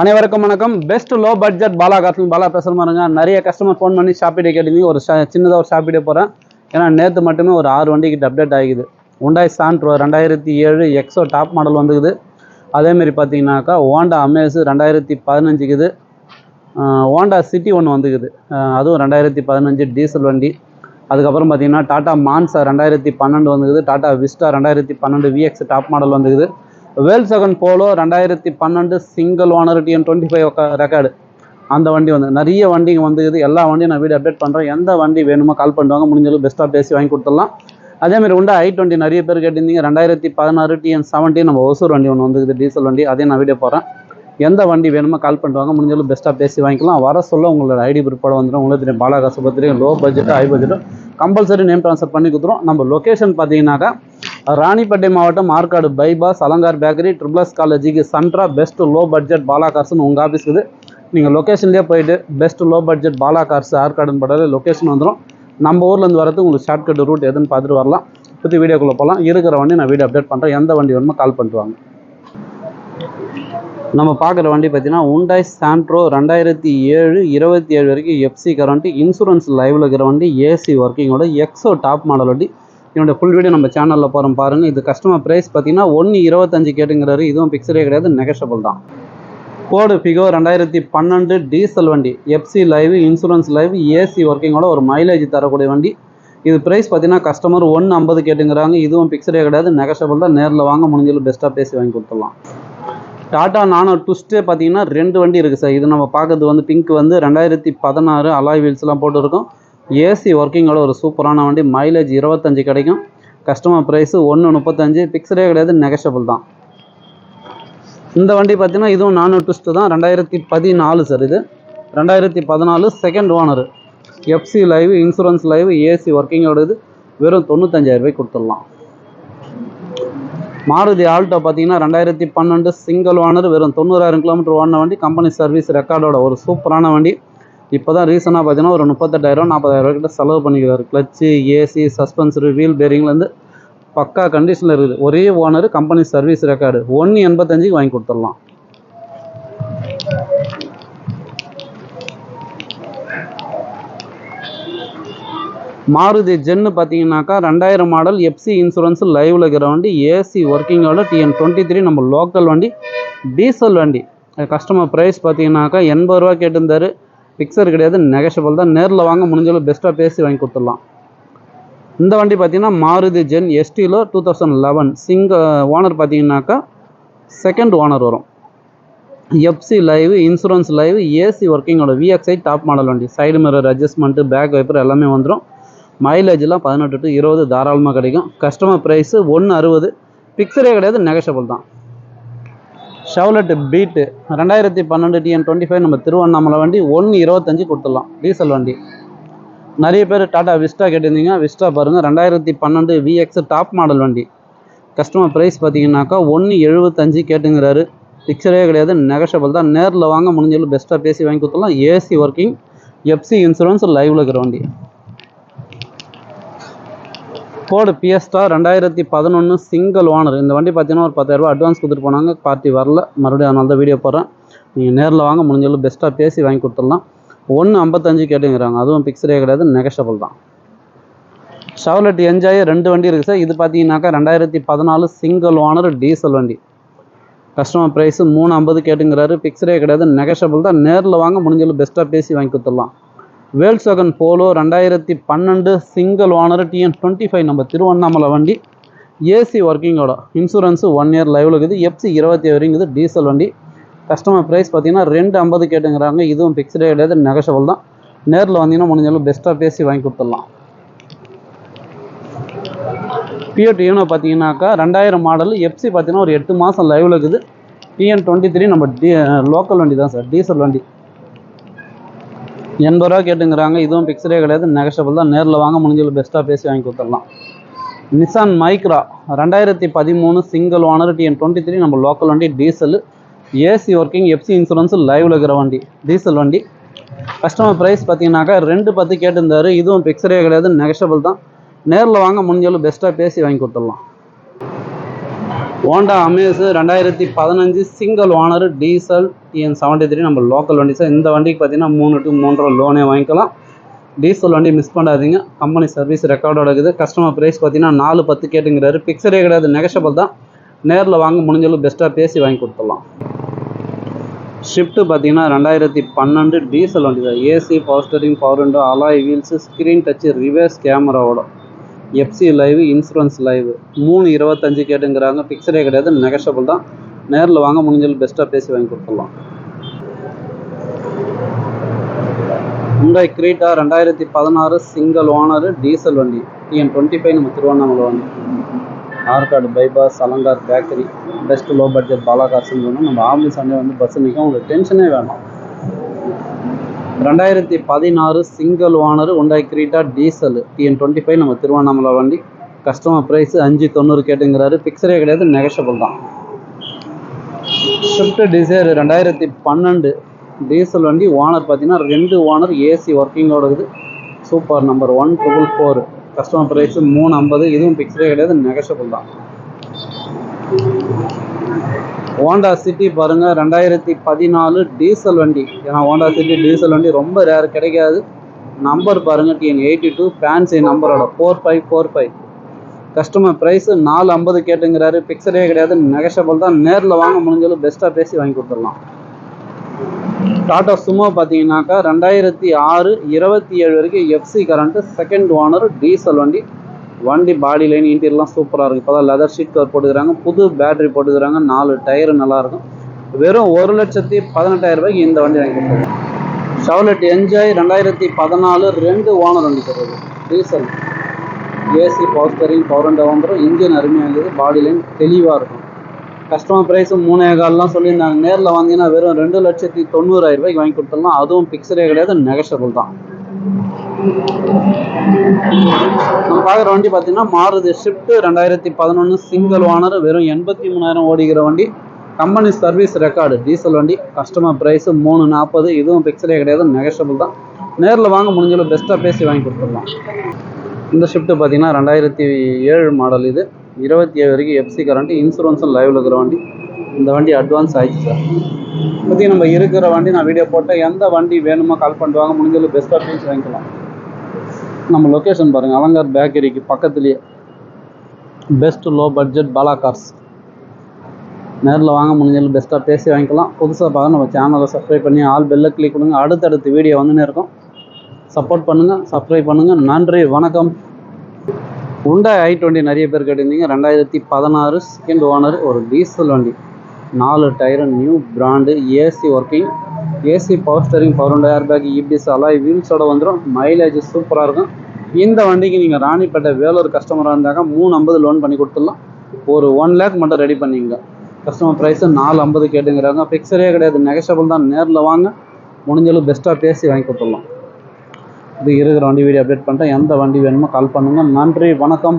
அனைவருக்கும் வணக்கம். Best low budget Bala காசுல பாலா பேசுகிற மாதிரிங்க நிறைய கஸ்டமர் ஃபோன் பண்ணி ஷாப்பிடே கேட்டீங்க. ஒரு சின்னதாக ஒரு ஷாப்பிடே போகிறேன் ஏன்னா நேற்று மட்டுமே ஒரு ஆறு வண்டிக்கிட்ட அப்டேட் ஆகிக்குது உண்டாய் சாண்ட்ரோ ரெண்டாயிரத்தி ஏழு எக்ஸோ டாப் மாடல் வந்துக்குது அதேமாரி பார்த்தீங்கன்னாக்கா ஹோண்டா அமேஸு ரெண்டாயிரத்தி பதினஞ்சுக்குது ஹோண்டா சிட்டி ஒன்று வந்துக்குது அதுவும் ரெண்டாயிரத்தி பதினஞ்சு டீசல் வண்டி. அதுக்கப்புறம் பார்த்தீங்கன்னா டாட்டா மான்சா ரெண்டாயிரத்தி பன்னெண்டு வந்துக்குது டாட்டா விஸ்டா ரெண்டாயிரத்தி பன்னெண்டு விஎக்ஸ் டாப் மாடல் வந்துக்குது வேல் செகண்ட் போலோ ரெண்டாயிரத்தி பன்னெண்டு single owner TN twenty five record அந்த வண்டி வந்து நிறைய வண்டிங்க வந்துக்குது எல்லா வண்டியும் நான் வீடியோ அப்டேட் பண்ணுறேன் எந்த வண்டி வேணுமோ கால் பண்ணுவாங்க முடிஞ்சளவு பெஸ்ட்டாக பேசி வாங்கி கொடுத்துடலாம். அதேமாதிரி உண்டா ஐ டுவெண்ட்டி நிறைய பேர் கேட்டிருந்தீங்க. ரெண்டாயிரத்தி பதினாறு டிஎன் செவன்ட்டி நம்ம ஒசூர் வண்டி ஒன்று வந்துக்குது டீசல் வண்டி. அதையும் நான் வீடியோ போகிறேன் எந்த வண்டி வேணுமோ கால் பண்ணுவாங்க முடிஞ்சளவு பெஸ்ட்டாக பேசி வாங்கிக்கலாம். வர சொல்ல உங்களோட ஐடி பிற்பாடு வந்துடும். உங்களுக்கு தெரியும். பாலாகாசு பத்திரியும் லோ பட்ஜெட் ஹை பட்ஜெட்டும் கம்பல்சரி நேம் ட்ரான்ஸ்ஃபர் பண்ணி கொடுத்துரும். நம்ம லொக்கேஷன் பார்த்தீங்கன்னாக்கா ராணிப்பேட்டை மாவட்டம் Arcot bypass Alankar bakery triple S காலேஜுக்கு சன்ட்ரா பெஸ்ட் லோ பட்ஜெட் பாலா கார்ஸ்னு உங்கள் ஆஃபீஸ் நீங்கள் லொக்கேஷன்லேயே போயிட்டு best low budget Bala cars ஆற்காடுன்னு படாத லொக்கேஷன் வந்துடும் நம்ம ஊர்லேருந்து வரது உங்களுக்கு ஷார்ட்கட் ரூட் எதுன்னு பார்த்துட்டு வரலாம். பற்றி வீடியோக்குள்ளே போகலாம் இருக்கிற வண்டி நான் வீடியோ அப்டேட் பண்ணுறேன் எந்த வண்டி வேணுமோ கால் பண்ணிட்டு வாங்க. நம்ம பார்க்குற வண்டி பார்த்தீங்கன்னா உண்டாய் சாண்ட்ரோ ரெண்டாயிரத்தி ஏழு இருபத்தி ஏழு வரைக்கும் எஃப்சி கரண்ட்டு இன்சூரன்ஸ் லைவில் இருக்கிற வண்டி ஏசி ஒர்க்கிங்கோட எக்ஸோ டாப் மாடல் வண்டி. என்னோட ஃபுல் வீடியோ நம்ம சேனலில் போகிறோம் பாருங்கள் இது கஸ்டமர் ப்ரைஸ் பார்த்தீங்கன்னா ஒன்று இருபத்தஞ்சு கேட்டுங்கிறாரு. இதுவும் பிக்சரே கிடையாது நெகஷபிள் தான். கோடு ஃபிகோ ரெண்டாயிரத்தி பன்னெண்டு டீசல் வண்டி FC live insurance live AC ஒர்க்கிங்கோட ஒரு மைலேஜ் தரக்கூடிய வண்டி. இது ப்ரைஸ் பார்த்தீங்கன்னா கஸ்டமர் ஒன்று ஐம்பது கேட்டுங்கிறாங்க. இதுவும் பிக்சரே கிடையாது நெகஷபிள் தான். நேரில் வாங்க முடிஞ்சளவு பெஸ்ட்டாக பேசி வாங்கி கொடுத்துடலாம். டாடா நானோ ட்விஸ்ட்டே பார்த்தீங்கன்னா ரெண்டு வண்டி இருக்குது சார் இது நம்ம பார்க்கறது வந்து பிங்க் வந்து ரெண்டாயிரத்தி பதினாறு அலாய் வீல்ஸ்லாம் போட்டுருக்கோம். ஏசி ஒர்க்கிங்கோட ஒரு சூப்பரான வண்டி. மைலேஜ் இருபத்தஞ்சு கிடைக்கும். கஸ்டமர் ப்ரைஸு ஒன்று முப்பத்தஞ்சு. பிக்சரே கிடையாது நெகஷபிள் தான். இந்த வண்டி பார்த்தீங்கன்னா இதுவும் நானோ ட்விஸ்ட்டு தான். ரெண்டாயிரத்தி பதினாலு சார் இது. ரெண்டாயிரத்தி பதினாலு second owner FC live insurance live AC ஒர்க்கிங்கோட இது. வெறும் தொண்ணூத்தஞ்சாயிரம் ரூபாய் கொடுத்துடலாம். மாருதி ஆல்டோ பார்த்தீங்கன்னா ரெண்டாயிரத்தி பன்னெண்டு சிங்கிள் ஓனர் வெறும் தொண்ணூறாயிரம் கிலோமீட்டர் ஓடின வண்டி. கம்பெனி சர்வீஸ் ரெக்கார்டோட ஒரு சூப்பரான வண்டி. இப்போ தான் ரீசனாக பார்த்தீங்கன்னா ஒரு முப்பத்தெட்டாயிரம் நாற்பதாயிரம் கிட்ட செலவு பண்ணிக்கிறாரு. கிளச்சு ஏசி சஸ்பென்சரு வீல் பேரிங்லேருந்து பக்கா கண்டிஷனில் இருக்குது. ஒரே ஓனர் கம்பெனி சர்வீஸ் ரெக்கார்டு ஒன்று எண்பத்தஞ்சுக்கு வாங்கி கொடுத்துடலாம். மாருதி ஜென்னு பார்த்தீங்கன்னாக்கா ரெண்டாயிரம் மாடல் எஃப்சி இன்சூரன்ஸ் லைவில் இருக்கிற வண்டி ஏசி ஒர்க்கிங்கோட டிஎன் டுவெண்ட்டி த்ரீ நம்ம லோக்கல் வண்டி டீசல் வண்டி. கஸ்டமர் ப்ரைஸ் பார்த்தீங்கன்னாக்கா எண்பது ரூபா கேட்டிருந்தாரு. பிக்சர் கிடையாது நெகஷபிள் தான். நேரில் வாங்க முடிஞ்சளவு பெஸ்ட்டாக பேசி வாங்கி கொடுத்துடலாம். இந்த வண்டி பார்த்தீங்கன்னா Maruti Zen எஸ்டியில் two thousand eleven single owner பார்த்தீங்கன்னாக்கா செகண்ட் ஓனர் வரும். FC live insurance live AC ஒர்க்கிங்கோட VXI top model வண்டி. Side mirror adjustment back wiper எல்லாமே வந்துடும் மைலேஜ்லாம் பதினெட்டு டு இருபது தாராளமாக கிடைக்கும். கஸ்டமர் ப்ரைஸு ஒன்று அறுபது. பிக்சரே கிடையாது நெகஷபிள் தான். ஷவுலெட் பீட்டு ரெண்டாயிரத்தி பன்னெண்டு டிஎன் டுவெண்ட்டி ஃபைவ் நம்ம திருவண்ணாமலை வண்டி ஒன்று இருபத்தஞ்சி கொடுத்துடலாம். டீசல் வண்டி. நிறைய பேர் டாடா விஸ்டா கேட்டிருந்தீங்க. விஸ்டா பாருங்கள் ரெண்டாயிரத்தி பன்னெண்டு விஎக்ஸ் டாப் மாடல் வண்டி. கஸ்டமர் ப்ரைஸ் பார்த்தீங்கன்னாக்கா ஒன்று எழுபத்தஞ்சு கேட்டுங்கிறாரு. பிக்சரே கிடையாது. நெகஷபிள் தான். நேரில் வாங்க முடிஞ்சளவு பெஸ்ட்டாக பேசி வாங்கி கொடுத்துடலாம். ஏசி ஒர்க்கிங் எஃப்சி இன்சூரன்ஸ் லைவில் இருக்கிற வண்டி. ஃபோர்டு பிஎஸ்டா ரெண்டாயிரத்தி பதினொன்று சிங்கிள் ஓனர் இந்த வண்டி பார்த்தீங்கன்னா ஒரு பத்தாயிரரூபா அட்வான்ஸ் கொடுத்துட்டு போனாங்க. பார்ட்டி வரல. மறுபடியும் அதனால தான் வீடியோ போடுறேன். நீங்கள் நேரில் வாங்க. முடிஞ்சளவு பெஸ்ட்டாக பேசி வாங்கி கொடுத்துடலாம். ஒன்று ஐம்பத்தஞ்சு கேட்டுங்கிறாங்க. அதுவும் பிக்சரே கிடையாது. நெகஷபிள் தான். ஷவர்லெட் என்ஜாய் ரெண்டு வண்டி இருக்குது சார். இது பார்த்தீங்கன்னாக்கா ரெண்டாயிரத்தி பதினாலு சிங்கிள் ஓனர் டீசல் வண்டி. கஸ்டமர் ப்ரைஸு மூணு ஐம்பது கேட்டுங்கிறாரு. பிக்சரே கிடையாது. நெகஷபிள் தான். நேரில் வாங்க. முடிஞ்சளவு பெஸ்ட்டாக பேசி வாங்கி கொடுத்துடலாம். வேல்சகன் போலோ ரெண்டாயிரத்தி பன்னெண்டு single owner TN twenty five நம்ம திருவண்ணாமலை வண்டி. ஏசி ஒர்க்கிங்கோட இன்சூரன்ஸு ஒன் இயர் லைவில் இருக்குது. எப்சி இருபத்தி வரைங்குது டீசல் வண்டி. கஸ்டமர் ப்ரைஸ் பார்த்தீங்கன்னா ரெண்டு ஐம்பது கேட்டுங்கிறாங்க. இதுவும் ஃபிக்ஸ்டே கிடையாது நெகஷபிள் தான். நேரில் வந்தீங்கன்னா முடிஞ்சாலும் பெஸ்ட்டாக பேசி வாங்கி கொடுத்துடலாம். பிஎட் யூனோ பார்த்தீங்கன்னாக்கா ரெண்டாயிரம் மாடல் எஃப்சி பார்த்தீங்கன்னா ஒரு எட்டு மாதம் லைவில் இருக்குது. டிஎன் டுவெண்ட்டி த்ரீ நம்ம டி லோக்கல் வண்டி தான் சார் டீசல் வண்டி. எண்பது ரூபா கேட்டுங்கிறாங்க. இதுவும் பிக்சரே கிடையாது. நெகஷபிள் தான். நேரில் வாங்க முடிஞ்சது பெஸ்ட்டாக பேசி வாங்கி கொடுத்துடலாம். நிசான் மைக்ரா ரெண்டாயிரத்தி பதிமூணு single owner TN twenty three நம்ம லோக்கல் வண்டி diesel AC working FC insurance லைவில் இருக்கிற வண்டி டீசல் வண்டி. கஸ்டமர் ப்ரைஸ் பார்த்தீங்கன்னாக்கா ரெண்டு பத்து கேட்டிருந்தாரு. இதுவும் பிக்சரே கிடையாது. நெகஷபிள் தான். நேரில் வாங்க முடிஞ்சளவு பெஸ்ட்டாக பேசி வாங்கி கொடுத்துடலாம். ஹோண்டா அமேஸு ரெண்டாயிரத்தி பதினஞ்சு single owner diesel TN seventy three நம்ம லோக்கல் வண்டி. சார் இந்த வண்டிக்கு பார்த்தீங்கன்னா மூணு டு மூன்றரை லோனே வாங்கிக்கலாம். டீசல் வண்டி மிஸ் பண்ணாதீங்க. கம்பெனி சர்வீஸ் ரெக்கார்டோட இருக்குது. கஸ்டமர் ப்ரைஸ் பார்த்தீங்கன்னா நாலு பத்து கேட்டுங்கிறாரு. பிக்சரே கிடையாது நெகஷபிள் தான். நேரில் வாங்க முடிஞ்சளவு பெஸ்ட்டாக பேசி வாங்கி கொடுத்துடலாம். ஷிஃப்ட்டு பார்த்தீங்கன்னா ரெண்டாயிரத்தி பன்னெண்டு டீசல் வண்டி தான். AC power steering power window alloy wheels screen touch reverse கேமராவோட எஃப்சி லைவ் இன்சூரன்ஸ் லைவ் மூணு இருபத்தஞ்சு கேட்டுங்கிறாங்க. ஃபிக்ஸடே கிடையாது நெகஷபிள் தான். நேரில் வாங்க முடிஞ்சது பெஸ்ட்டாக பேசி வாங்கி கொடுத்துடலாம். ஹுண்டாய் கிரீட்டா ரெண்டாயிரத்தி பதினாறு சிங்கிள் ஓனர் டீசல் வண்டி. டிஎன் டுவெண்ட்டி ஃபைவ் நம்ம திருவண்ணாமலை வண்டி. Arcot bypass Alankar bakery best low budget பாலாகாசுன்னு சொன்னால் நம்ம ஆம்புலன்ஸ் சண்டே வந்து பஸ் நிற்கும் உங்களுக்கு டென்ஷனே வேணும். ரெண்டாயிரத்தி பதினாறு single owner Hyundai Creta diesel TN twenty five நம்ம திருவண்ணாமலை வண்டி. கஸ்டமர் ப்ரைஸ் அஞ்சு தொண்ணூறு கேட்டுங்கிறாரு. பிக்சரே கிடையாது நெகஷபிள் தான். ஸ்விஃப்ட் டிசைர் ரெண்டாயிரத்தி பன்னெண்டு டீசல் வண்டி ஓனர் பார்த்தீங்கன்னா ரெண்டு ஓனர் ஏசி ஒர்க்கிங்கோட இருக்குது. Super number one triple four customer price மூணு ஐம்பது. இதுவும் பிக்சரே கிடையாது நெகஷபிள் தான். ஹோண்டா சிட்டி பாருங்கள் ரெண்டாயிரத்தி பதினாலு டீசல் வண்டி. ஏன்னா ஹோண்டா சிட்டி டீசல் வண்டி ரொம்ப ரேர் கிடைக்காது. நம்பர் பாருங்கள் டிஎன் எயிட்டி டூ ஃபேன்சி நம்பரோட four five four five customer price நாலு ஐம்பது கேட்டுங்கிறாரு. பிக்சரே கிடையாது. நெகஷபிள் தான். நேரில் வாங்க முடிஞ்சாலும் பெஸ்ட்டாக பேசி வாங்கி கொடுத்துடலாம். டாடா சுமோ பார்த்தீங்கன்னாக்கா ரெண்டாயிரத்தி ஆறு இருபத்தி ஏழு வரைக்கும் FC current second owner diesel வண்டி. வண்டி பாடி லைன் இன்டீரியர்லாம் சூப்பராக இருக்குது இப்போ தான் லெதர் ஷீட் கவர் போட்டுக்கிறாங்க. புது பேட்டரி போட்டுக்கிறாங்க. நாலு டயரு நல்லாயிருக்கும் வெறும் ஒரு லட்சத்தி பதினெட்டாயிரம் ரூபாய்க்கு இந்த வண்டி வாங்கி கொடுத்துருக்கோம். ஷவலெட் என்ஜாய் ரெண்டாயிரத்தி பதினாலு ரெண்டு ஓனர் வண்டி தருது diesel AC power steering power and வந்துடும் இன்ஜின் அருமையாக இருக்குது பாடி லைன் தெளிவாக இருக்கும். கஸ்டமர் ப்ரைஸ் மூணே கால்லாம் சொல்லியிருந்தாங்க. நேரில் வாங்கினா வெறும் ரெண்டு லட்சத்தி தொண்ணூறாயிரம் ரூபாய்க்கு வாங்கி கொடுத்துடலாம். அதுவும் பிக்சரே கிடையாது. நெகஷபிள் தான். நம்ம பார்க்குற வண்டி பார்த்தீங்கன்னா மாறுதி ஷிஃப்ட் ரெண்டாயிரத்தி பதினொன்று சிங்கிள் ஓனர் வெறும் எண்பத்தி மூணாயிரம் ஓடிக்கிற வண்டி. கம்பெனி சர்வீஸ் ரெக்கார்டு டீசல் வண்டி. கஸ்டமர் ப்ரைஸு மூணு நாற்பது இதுவும் பிக்சரே கிடையாது நெகஷபிள் தான். நேரில் வாங்க முடிஞ்சளவு பெஸ்ட்டாக பேசி வாங்கி கொடுத்துடலாம். இந்த ஷிஃப்ட்டு பார்த்தீங்கன்னா ரெண்டாயிரத்தி ஏழு மாடல் இது. இருபத்தி ஏழு வரைக்கும் எஃப்சி கரண்ட் இன்சூரன்ஸும் லைவில் இருக்கிற வண்டி. இந்த வண்டி அட்வான்ஸ் ஆகிடுச்சு சார். பற்றி நம்ம இருக்கிற வண்டி நான் வீடியோ போட்டேன். எந்த வண்டி வேணுமோ கால் பண்ணிட்டு வாங்க. முடிஞ்சளவு பெஸ்ட்டாக பேசி வாங்கிக்கலாம். நம்ம லொக்கேஷன் பாருங்கள் அலங்கார் பேக்கரிக்கு பக்கத்துலேயே best low budget Bala cars நேரில் வாங்க முடிஞ்சாலும் பெஸ்ட்டாக பேசி வாங்கிக்கலாம். புதுசாக பார்க்க நம்ம சேனலை சப்ஸ்கிரைப் பண்ணி ஆல் பெல்லை கிளிக் பண்ணுங்கள் அடுத்தடுத்து வீடியோ வந்துன்னு இருக்கும். சப்போர்ட் பண்ணுங்கள் சப்ஸ்கிரைப் பண்ணுங்கள் நன்றி வணக்கம். உண்டாய் ஐ டுவெண்ட்டி நிறைய பேர் கேட்டிருந்தீங்க. ரெண்டாயிரத்தி பதினாறு செகண்ட் ஓனர் ஒரு டீசல் வண்டி. நாலு tyre new brand AC working AC power steering power and air bag EPS alloy வீல்ஸோட வந்துடும் மைலேஜ் சூப்பராக இருக்கும். இந்த வண்டிக்கு நீங்கள் ராணிப்பேட்டை வேலூர் கஸ்டமராக இருந்தாக்க மூணு ஐம்பது லோன் பண்ணி கொடுத்துடலாம். ஒரு ஒன் லேக் மட்டும் ரெடி பண்ணிங்க கஸ்டமர் ப்ரைஸு நாலு ஐம்பது கேட்டுங்கிறாங்க. ஃபிக்ஸரே கிடையாது. நெகஷபிள் தான். நேரில் வாங்க. முடிஞ்சளவு பெஸ்ட்டாக பேசி வாங்கி கொடுத்துடலாம். இது இருக்கிற வண்டி வீடியோ அப்டேட் பண்ணிட்டேன். எந்த வண்டி வேணுமோ கால் பண்ணுங்கள் நன்றி. வணக்கம்.